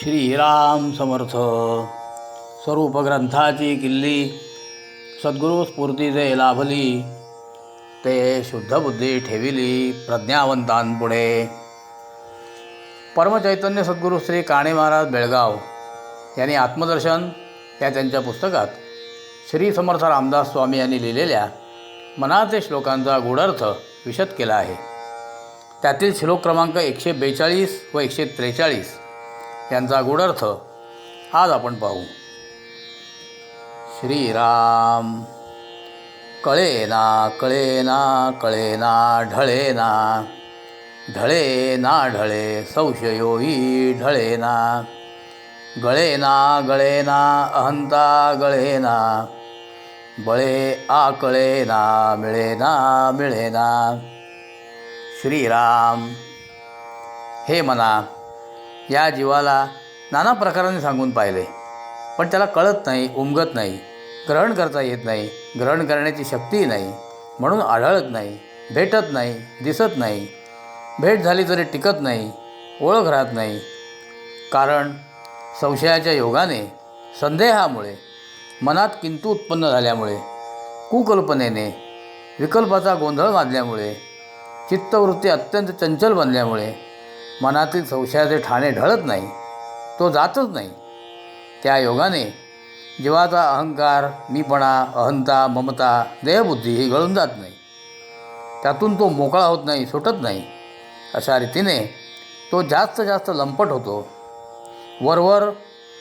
श्रीराम समर्थ. स्वरूप ग्रंथाची किल्ली सद्गुरू स्फूर्तीचे लाभली. ते शुद्ध बुद्धी ठेविली प्रज्ञावंतांपुढे परमचैतन्य सद्गुरू श्री काणे महाराज बेळगाव यांनी आत्मदर्शन या त्यांच्या पुस्तकात श्री समर्थ रामदास स्वामी यांनी लिहिलेल्या मनाचे श्लोकांचा गूढार्थ विशद केला आहे. त्यातील श्लोक क्रमांक एकशे बेचाळीस व एकशे त्रेचाळीस यांचा गूढार्थ आज आपण पाहू. श्रीराम कळेना कळेना कळेना ढळेना ढळेना ढळे संशयोही ढळेना गळेना गळेना अहंता गळेना बळे आकळेना मिळेना मिळेना. श्रीराम हे मना या जीवाला नाना प्रकाराने सांगून पाहिले. पण त्याला कळत नाही उमगत नाही ग्रहण करता येत नाही ग्रहण करण्याची शक्ती नाही म्हणून आढळत नाही भेटत नाही दिसत नाही. भेट झाली तरी टिकत नाही ओळख राहत नाही. कारण संशयाच्या योगाने संदेहामुळे मनात किंतू उत्पन्न झाल्यामुळे कुकल्पनेने विकल्पाचा गोंधळ बांधल्यामुळे चित्तवृत्ती अत्यंत चंचल बनल्यामुळे मनातील संशयाचे ठाणे ढळत नाही तो जातच नाही. त्या योगाने जीवाचा अहंकार मीपणा अहंता ममता देहबुद्धी ही गळून जात नाही. त्यातून तो मोकळा होत नाही सुटत नाही. अशा रीतीने तो जास्त जास्त लंपट होतो. वरवर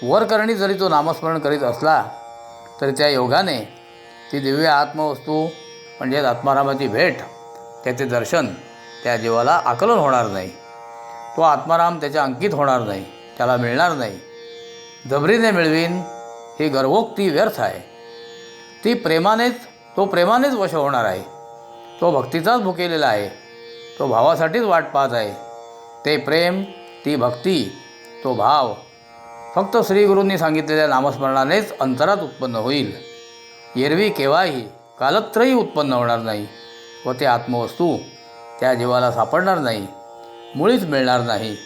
वरकरणी जरी तो नामस्मरण करीत असला तरी त्या योगाने ती दिव्य आत्मवस्तू म्हणजेच आत्मारामाची भेट त्याचे दर्शन त्या जीवाला आकलन होणार नाही. तो आत्माराम त्याच्या अंकित होणार नाही त्याला मिळणार नाही. जबरीने मिळवीन ही गर्वोक्ती व्यर्थ आहे. ती प्रेमानेच तो प्रेमानेच वश होणार आहे. तो भक्तीचाच भुकेलेला आहे. तो भावासाठीच वाट पाहत आहे. ते प्रेम ती भक्ती तो भाव. फक्त श्रीगुरूंनी सांगितलेल्या नामस्मरणानेच अंतरात उत्पन्न होईल. एरवी केव्हाही कालत्रही उत्पन्न होणार नाही. व ते आत्मवस्तू त्या जीवाला सापडणार नाही. मुळीच मिळणार नाही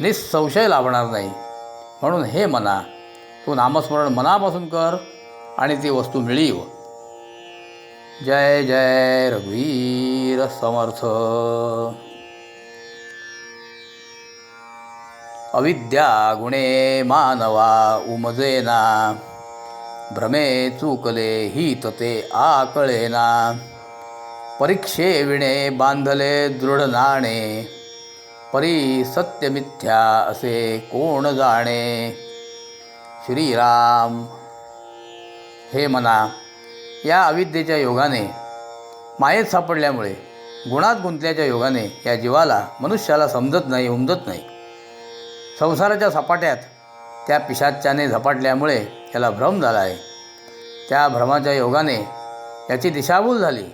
निसंशय लाभणार नाही. म्हणून हे मना तू नामस्मरण मनापासून कर आणि ती वस्तू मिळीव. जय जय रघुवीर समर्थ. अविद्या गुणे मानवा उमजेना भ्रमे चुकले ही तते आकळेना. परीक्षे विणे बांधले दृढ नाणे परी सत्यमिथ्या असे कोण जाणे? श्रीराम हे मना या अविद्येच्या योगाने मायेत सापडल्यामुळे गुणात गुंतल्याच्या योगाने या जीवाला मनुष्याला समजत नाही उमजत नाही. संसाराच्या सपाट्यात त्या पिशाच्याने झपाटल्यामुळे त्याला भ्रम झाला आहे. त्या भ्रमाच्या योगाने याची दिशाभूल झाली.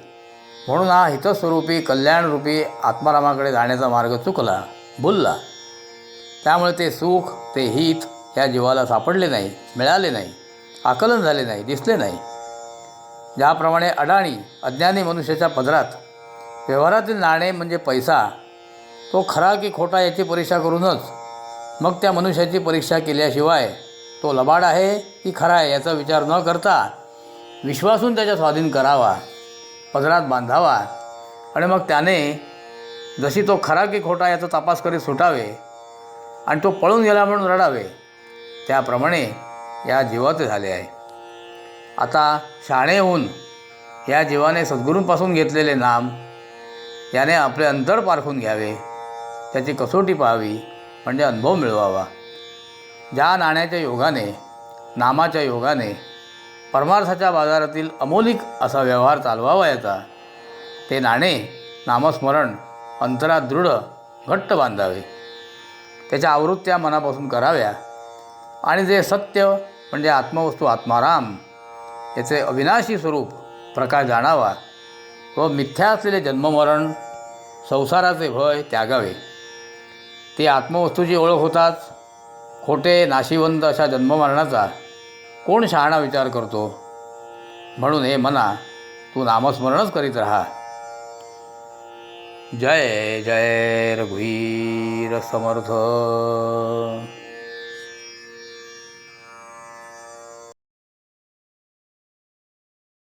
म्हणून हा हितस्वरूपी कल्याणरूपी आत्मारामाकडे जाण्याचा मार्ग चुकला भुलला त्यामुळे ते सुख ते हित या जीवाला सापडले नाही मिळाले नाही आकलन झाले नाही दिसले नाही. ज्याप्रमाणे अडाणी अज्ञानी मनुष्याच्या पदरात व्यवहारातील नाणे म्हणजे पैसा तो खरा की खोटा याची परीक्षा करूनच मग त्या मनुष्याची परीक्षा केल्याशिवाय तो लबाड आहे की खरा आहे याचा विचार न करता विश्वासून त्याच्या स्वाधीन करावा. पदरात बांधावा. आणि मग त्याने जशी तो खरा की खोटा याचा तपास करीत सुटावे आणि तो पळून गेला म्हणून रडावे त्याप्रमाणे या जीवाचे झाले आहे. आता शाणे होऊन या जीवाने सद्गुरूंपासून घेतलेले नाम याने आपले अंतर पारखून घ्यावे. त्याची कसोटी पाहावी म्हणजे अनुभव मिळवावा. ज्या नाण्याच्या योगाने नामाच्या योगाने परमार्थाच्या बाजारातील अमोलिक असा व्यवहार चालवावा याचा. ते नाणे नामस्मरण अंतरात दृढ घट्ट बांधावे. त्याच्या आवृत्त्या मनापासून कराव्या. आणि जे सत्य म्हणजे आत्मवस्तू आत्माराम याचे अविनाशी स्वरूप प्रकाश जाणावा व मिथ्या असलेले जन्ममरण संसाराचे भय त्यागावे. ती आत्मवस्तूची ओळख होताच खोटे नाशिवंत अशा जन्ममरणाचा कोण शहाणा विचार करतो? म्हणून हे मना तू नामस्मरणच करीत राहा. जय जय रघुवीर समर्थ.